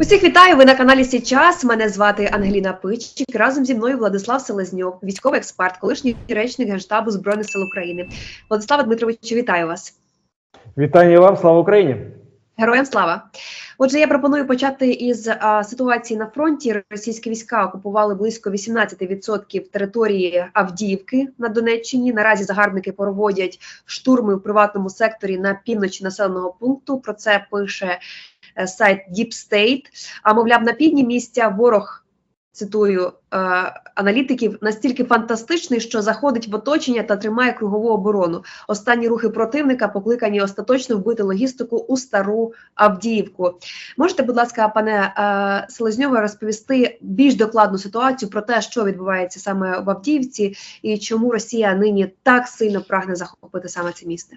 Усіх вітаю. Ви на каналі Січас. Мене звати Ангеліна Пичик. Разом зі мною Владислав Селезньов, військовий експерт, колишній речник генштабу збройних сил України. Владислава Дмитровичу, вітаю вас. Вітання вам, слава Україні! Героям слава! Отже, я пропоную почати із а, ситуації на фронті. Російські війська окупували близько 18% території Авдіївки на Донеччині. Наразі загарбники проводять штурми в приватному секторі на півночі населеного пункту. Про це пише сайт Deep State. А мовляв, на півдні місця ворог. Цитую е, аналітиків настільки фантастичний, що заходить в оточення та тримає кругову оборону. Останні рухи противника покликані остаточно вбити логістику у стару Авдіївку. Можете, будь ласка, пане е, Селезньове, розповісти більш докладну ситуацію про те, що відбувається саме в Авдіївці, і чому Росія нині так сильно прагне захопити саме це місто?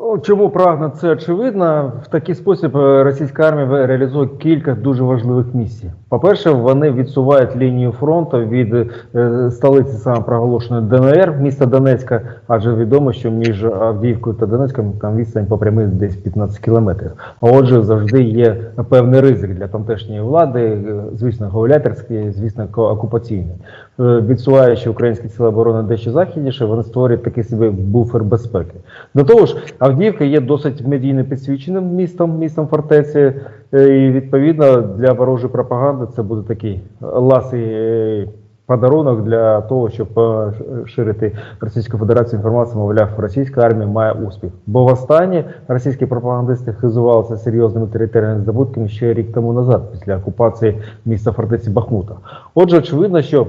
О, Чому прагне це очевидно. В такий спосіб е, російська армія реалізує кілька дуже важливих місій. По-перше, вони відсувають лінію фронту від е, столиці саме проголошеної ДНР, міста Донецька, адже відомо, що між Авдіївкою та Донецьком там відстань по прямій десь 15 кілометрів. А отже, завжди є певний ризик для тамтешньої влади, е, звісно, гаулятерський, звісно, окупаційний. Е, Відсуваючи українські сили оборони дещо західніше, вони створюють такий собі буфер безпеки. До того ж, Авдіївка є досить медійно підсвіченим містом, містом фортеці, і відповідно для ворожої пропаганди це буде такий ласий е, подарунок для того, щоб ширити Російську Федерацію інформацію, мовляв, російська армія має успіх. Бо востаннє російські пропагандисти хизувалися серйозними територіальними здобутками ще рік тому назад, після окупації міста фортеці Бахмута. Отже, очевидно, що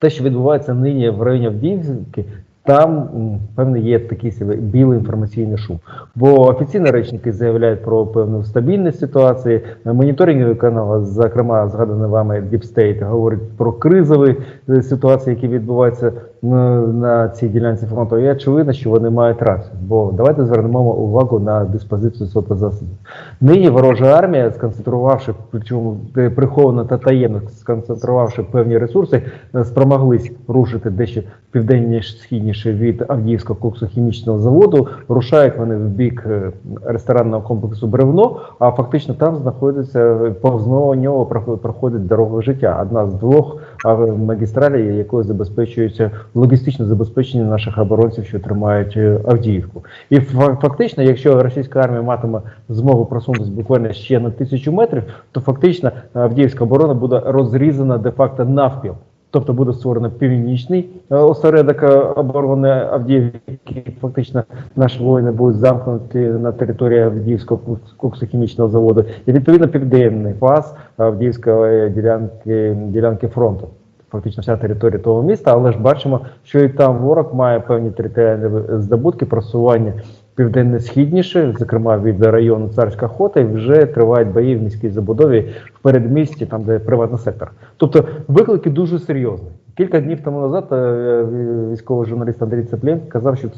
те, що відбувається нині в районі Авдіївки, там певне є такий білий інформаційний шум. Бо офіційні речники заявляють про певну стабільність ситуації. Моніторингові канали, зокрема згаданий вами Deep State, говорить про кризові е, ситуації, які відбуваються на, цій ділянці фронту. І очевидно, що вони мають рацію. Бо давайте звернемо увагу на диспозицію сотозасобів. Нині ворожа армія, сконцентрувавши, причому е, приховано та таємно сконцентрувавши певні ресурси, е, спромоглись рушити дещо південніше східніше від Авдіївського коксохімічного заводу. Рушають вони в бік е, ресторанного комплексу Бревно, а фактично там знаходиться повз нього проходить дорога життя. Одна з двох а, магістралей, якою забезпечується логістичне забезпечення наших оборонців, що тримають е, Авдіївку. І фа- фактично, якщо російська армія матиме змогу просунутися буквально ще на тисячу метрів, то фактично Авдіївська оборона буде розрізана де-факто навпіл. Тобто буде створено північний е, осередок е, оборони Авдіївки. Фактично наші воїни будуть замкнуті на території Авдіївського кокс- коксохімічного заводу. І відповідно південний фаз Авдіївської ділянки, ділянки фронту. Фактично вся територія того міста, але ж бачимо, що і там ворог має певні територіальні здобутки, просування південно-східніше, зокрема від району Царська Хота, і вже тривають бої в міській забудові в передмісті, там де приватний сектор. Тобто виклики дуже серйозні. Кілька днів тому назад е, військовий журналіст Андрій Цеплін казав, що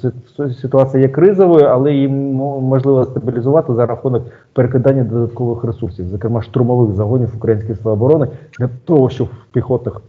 ситуація є кризовою, але її можливо стабілізувати за рахунок перекидання додаткових ресурсів, зокрема штурмових загонів українських сил оборони, для того, щоб в піхотних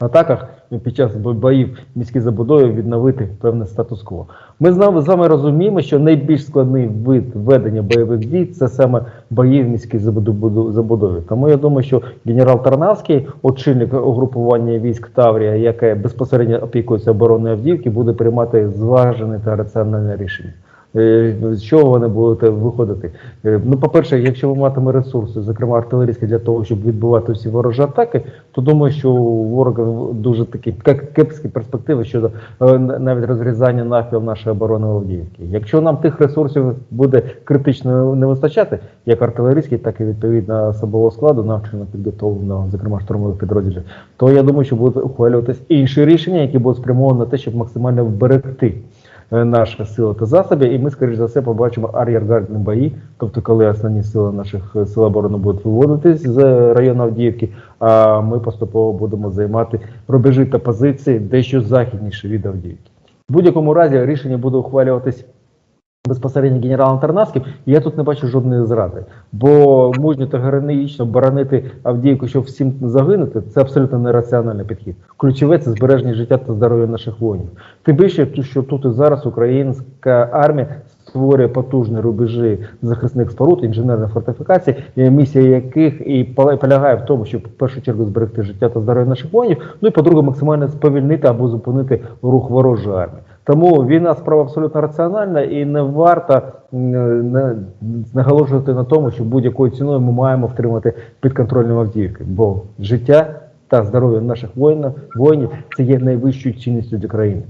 атаках під час боїв міській забудові відновити певний статус-кво. Ми з вами розуміємо, що найбільш складний вид ведення бойових дій це саме бої в міській забудові. Тому я думаю, що генерал Тарнавський, очільник угрупування військ Таврія, яке безпосередньо опікується обороною Авдіївки, буде приймати зважене та раціональне рішення. Е, З чого вони будуть виходити? Е, Ну, по-перше, якщо ви матиме ресурси, зокрема артилерійські, для того, щоб відбивати всі ворожі атаки, то думаю, що у ворога дуже такі кепські перспективи щодо е, навіть розрізання навпіл нашої оборони Авдіївки. Якщо нам тих ресурсів буде критично не вистачати, як артилерійський, так і відповідно особового складу, навчено підготовленого, зокрема штурмових підрозділів, то я думаю, що будуть ухвалюватись інші рішення, які будуть спрямовані на те, щоб максимально вберегти е, наші сили та засоби, і ми, скоріш за все, побачимо ар'єргардні бої, тобто коли основні сили наших е, сил оборони будуть виводитись з району Авдіївки, а ми поступово будемо займати рубежі та позиції дещо західніше від Авдіївки. В будь-якому разі рішення буде ухвалюватись безпосередньо генералом Тарнавським, я тут не бачу жодної зради. Бо мужньо та героїчно боронити Авдіївку, щоб всім загинути, це абсолютно нераціональний підхід. Ключове це збереження життя та здоров'я наших воїнів. Тим більше, що тут і зараз українська армія створює потужні рубежі захисних споруд, інженерних фортифікацій, місія яких і полягає в тому, щоб в першу чергу зберегти життя та здоров'я наших воїнів. Ну і по-друге, максимально сповільнити або зупинити рух ворожої армії. Тому війна справа абсолютно раціональна і не варто не- наголошувати на тому, що будь-якою ціною ми маємо втримати підконтрольну Авдіївки, бо життя та здоров'я наших воїнів воїнів це є найвищою цінністю для країни.